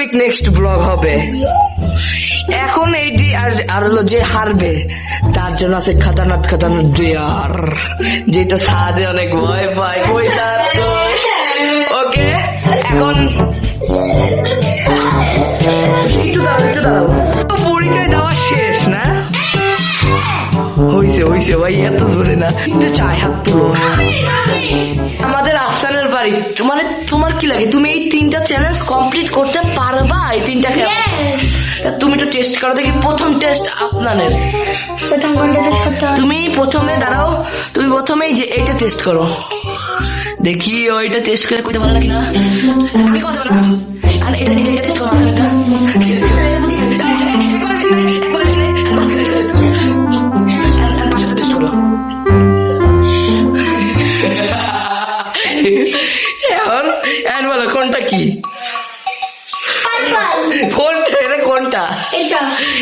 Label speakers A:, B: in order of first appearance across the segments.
A: Topic next blog হবে। এখন এইটি আর আর যে হারবে, তার জন্য আছে খাতারনাথ খাতারনাথ দেয়ার যেটা সাদে অনেক ভয় পায়। কই তার ওকে, এখন একটু দাঁড়াও একটু দাঁড়াও। তো পরিচয় দেওয়া শেষ না? হইছে হইছে ভাই, এত জোরে না। যে চায় হাত তুলো। আমাদের আফসানের বাড়ি মানে তোমার কি লাগে? তুমি এই তিনটা চ্যালেঞ্জ কমপ্লিট করতে পারবা এই তিনটা খেলা তুমি তো টেস্ট করো দেখি প্রথম টেস্ট আপনাদের। তুমি প্রথমে দাঁড়াও তুমি প্রথমেই যে এইটা টেস্ট করো। দেখি ওইটা টেস্ট করে কইতে পারো নাকি না? কথা আর এটা এটা এটা টেস্ট করো মাঝখানেটা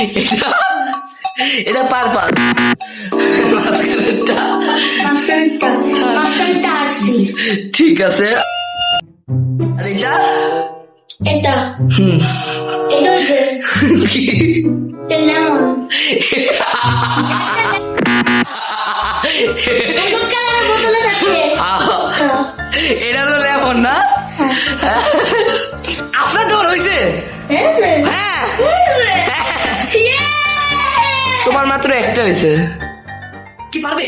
A: এটা
B: এটা আসছি
A: ঠিক আছে। আর এটা?
B: এটা।
A: হুম।
B: এটা লেমন।
A: এটা হলো লেমন না। আপনার তোর হয়েছে? হ্যাঁ। তোমার মাত্র একটা হয়েছে কি পারবে?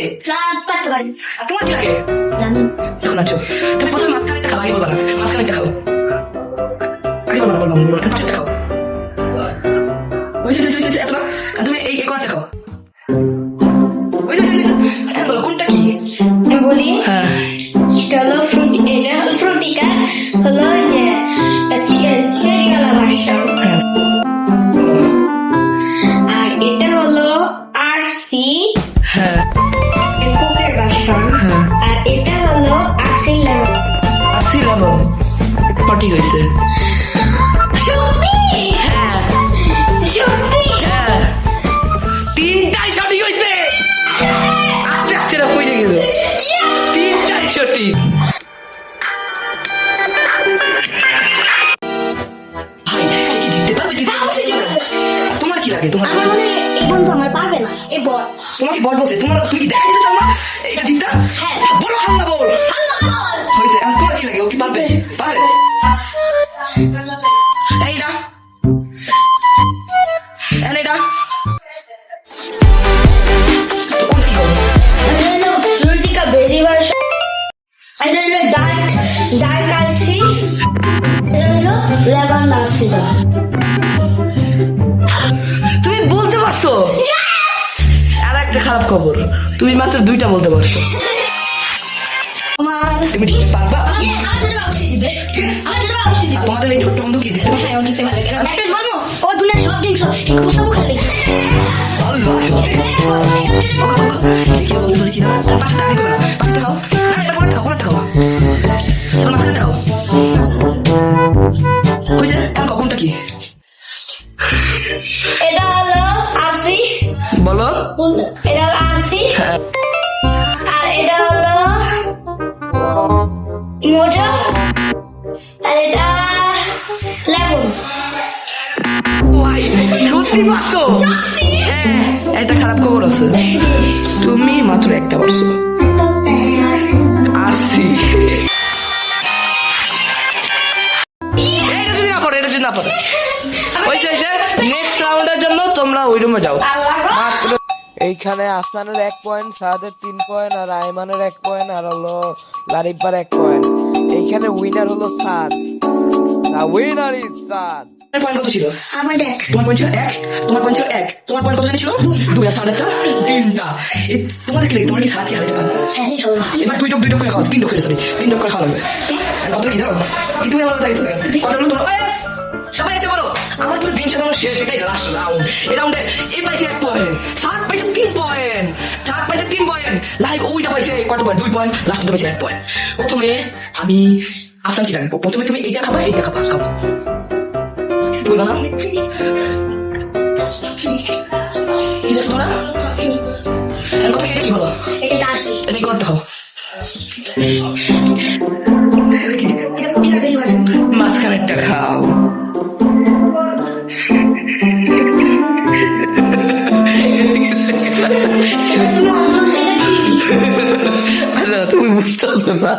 A: তোমার কি লাগে?
B: জানি।
A: এখন আছো তুমি প্রথমে মাঝখানে খাও আগে বলবা মাঝখানে খাও। আগে বলবা বলবা বলবা পাশে খাও। তুমি এই এই কোনটা খাও হয়েছে হয়েছে বলছে তোমার তুমি কি দেখা খারাপ খবর। তুমি মাত্র দুইটা বলতে পারছ। তুমি পারবা? তোমাদের এই ছোট্ট বন্ধু কি?
B: পারবে। ও সব জিনিস
A: তুমি মাত্র একটা পারছ আরসি নেক্সট রাউন্ডের জন্য তোমরা ওই রুমে যাও। মাত্র
C: এইখানে আফসানের এক পয়েন্ট সাদের তিন পয়েন্ট আর আয়মানের এক পয়েন্ট আর হলো লারিব্বার এক পয়েন্ট এইখানে উইনার হলো Saad. Winner is Saad.
A: Point কত ছিল?
B: আমার দেখ।
A: তোমার পয়েন্ট ছিল এক? তোমার পয়েন্ট ছিল এক? তোমার পয়েন্ট কত ছিল? দুই আর তিনটা। তোমাদের কি তোমার কি সাত কি হারাতে পারবে?
B: হ্যাঁ
A: এবার দুই টক দুই করে খাওয়া তিন করে সরি তিন টক করে খাওয়া লাগবে। কত কি জানো কি তুমি আমার দায়িত্ব তোমার? সবাই এসে বলো। আমার দিন শেষ এটাই লাস্ট রাউন্ড এই রাউন্ডে এই পাইছে এক পয়েন্ট সাত পাইছে তিন পয়েন্ট সাত পাইছে তিন পয়েন্ট লাইভ ওইটা পাইছে কত পয়েন্ট দুই পয়েন্ট লাস্ট পাইছে এক পয়েন্ট প্রথমে আমি আপনার কি লাগবে প্রথমে তুমি এইটা খাবা এইটা খাবা খাব। তোরা ঠিক তোরা এখন এটা কি হলো?
B: এটা দাস
A: এটা করতে হবে মাঝখানে একটা খাও।
B: তুমি
A: বুঝতে পারছ না।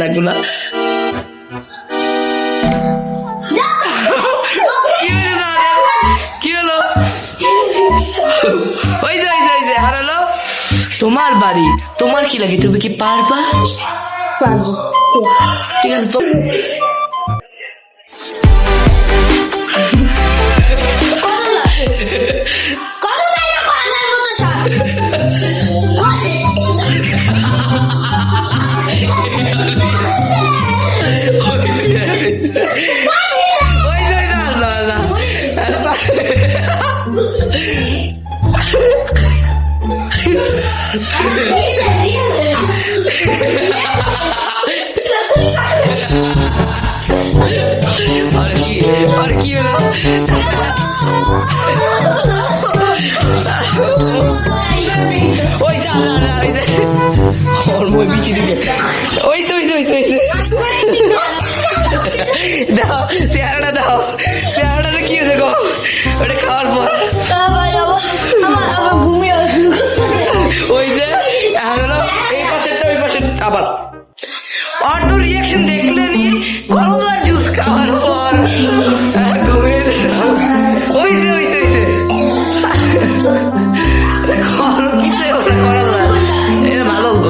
A: লাগবে না। কি হলো? তাহলে? কি হলো? ওই যে ওই যে হারালো। তোমার বাড়ি তোমার কি লাগে? তুমি কি পারবা?
B: পারব।
A: ঠিক আছে তো দাও চেহারাটা দাও। চেহারাটা কি হয়েছে গো? ওটা খাওয়ার পর। ওই যে হলো এই পাশেরটা ওই পাশের আবার।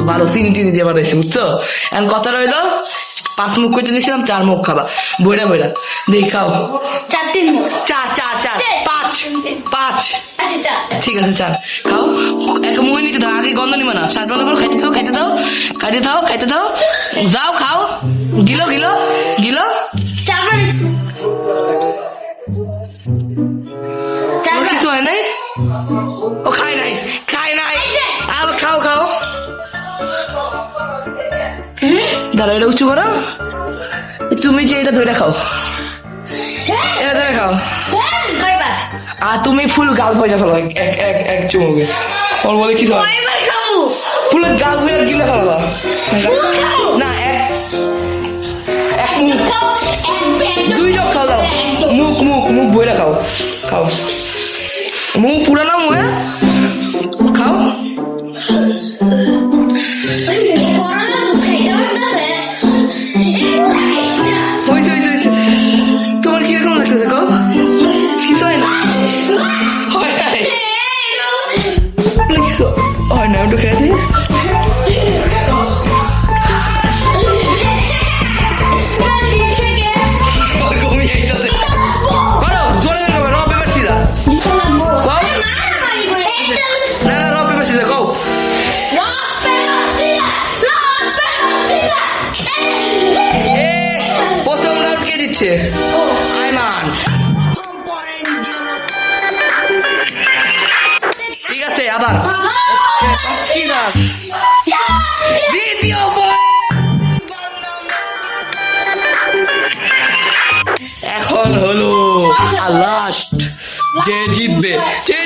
A: ভালো সিন টিন দিয়ে বানাইছে বুঝছ? এখন কথা রইল পাঁচ মুখ করতে দিয়েছিলাম চার মুখ খাবা। বইরা বইরা দেখি খাও।
B: চার তিন
A: চার চার চার পাঁচ পাঁচ।
B: আচ্ছা
A: ঠিক আছে চাল খাও। এক মুখে নিতে দাও আগে গন্ধ নিবে না। শার্ট বন্ধ করো খাইতে দাও খাইতে দাও খাইতে দাও খাইতে দাও। যাও খাও। গিলো গিলো গিলো। কিছু হয় নাই? ও খাই নাই। দাঁড়া এটা উঁচু করো। তুমি যে এটা ধরে খাও। এটা ধরে খাও। আর তুমি ফুল গাল ভজা ফেলো এক এক এক চুমুকে। ওর বলে কি হয় ফুলের গাল ভরে গিলে ফেলাবা না এক এক মুখ। দুই লোক খাও দাও। মুখ মুখ মুখ বইরা খাও। খাও। মুখ পুরানো মুখে। রাউন্ড কে দিচ্ছে ঠিক আছে আবার। দ্বিতীয়। এখন হলো লাস্ট যে জিতবে যে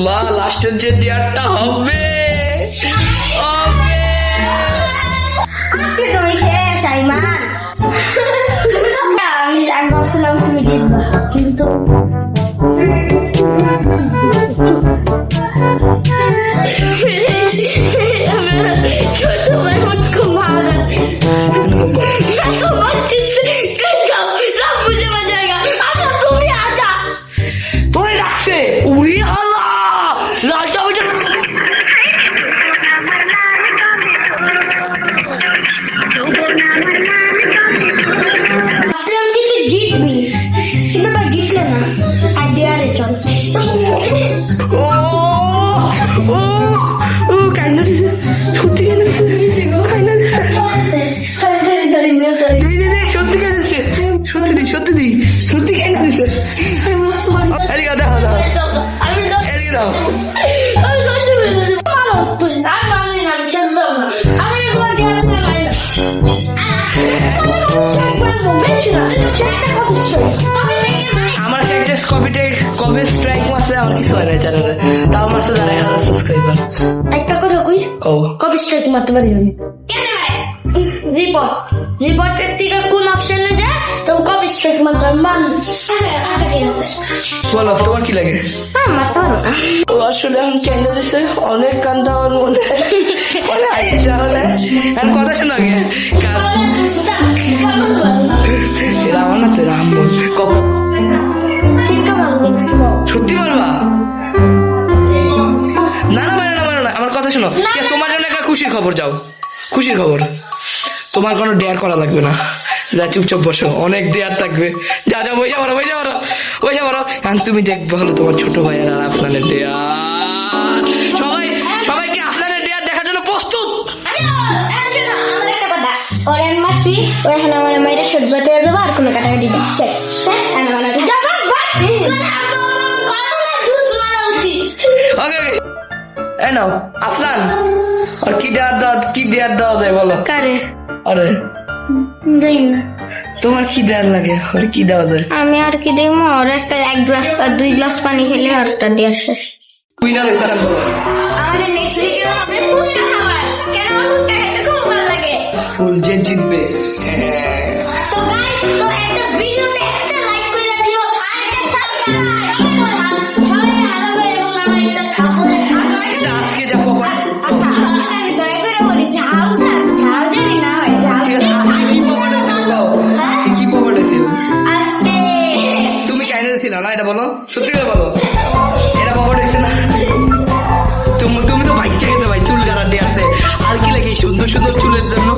A: আল্লাহ লাস্টের যে দেয়ারটা হবে।
B: আর
A: কিছু হয় না চ্যানেলে তাও মারছে যারা হাজার সাবস্ক্রাইবার
B: একটা কথা কই
A: ও
B: কবে স্ট্রাইক মারতে পারি আমি রিপোর্ট রিপোর্টের থেকে কোন অপশনে যায় তো কবে স্ট্রাইক মারতে পারি মান আচ্ছা ঠিক আছে
A: বলো তোমার কি লাগে
B: হ্যাঁ মারতে পারো না
A: ও আসলে এখন কেন্দ্র দিচ্ছে অনেক কান্দা আমার মনে মনে এখন কথা শোনো আগে এরা আমার না তো আম্মুর কখন সত্যি বলবা? না না মানে না মানে না আমার কথা শোনো। তোমার জন্য একটা খুশির খবর যাও। খুশির খবর। তোমার কোনো ডেয়ার করা লাগবে না। যা চুপচাপ বসো অনেক দেয়ার থাকবে। যা যা বসে পড়ো বসে পড়ো বসে পড়ো। এখন তুমি দেখবে হলো তোমার ছোট ভাইয়ের আর আপনাদের ডেয়ার সবাই সবাইকে আপনাদের ডেয়ার দেখার জন্য প্রস্তুত।
B: ওরে আমি মারছি ও এখন আমার মায়ের সুদ বাতে যাব আর কোনো কাটাকাটি নেই
A: ওকে ওকে এই নাও আফলান আর কি দাও কি যায় বলো।
B: কারে?
A: আরে।
B: জানি না।
A: তোমার কি লাগে? ওর কি দেওয়া যায়?
B: আমি আর কি দেখব ওর একটা এক গ্লাস দুই গ্লাস পানি খেলে আর একটা দেওয়া শেষ। আমাদের বলো?
A: সত্যি করে বলো। এরা বাবা দেখছে না। তুমি তুমি তো বাইক গেছে ভাই, চুল কাটাতে আছে। আর কি লাগে সুন্দর সুন্দর চুলের জন্য?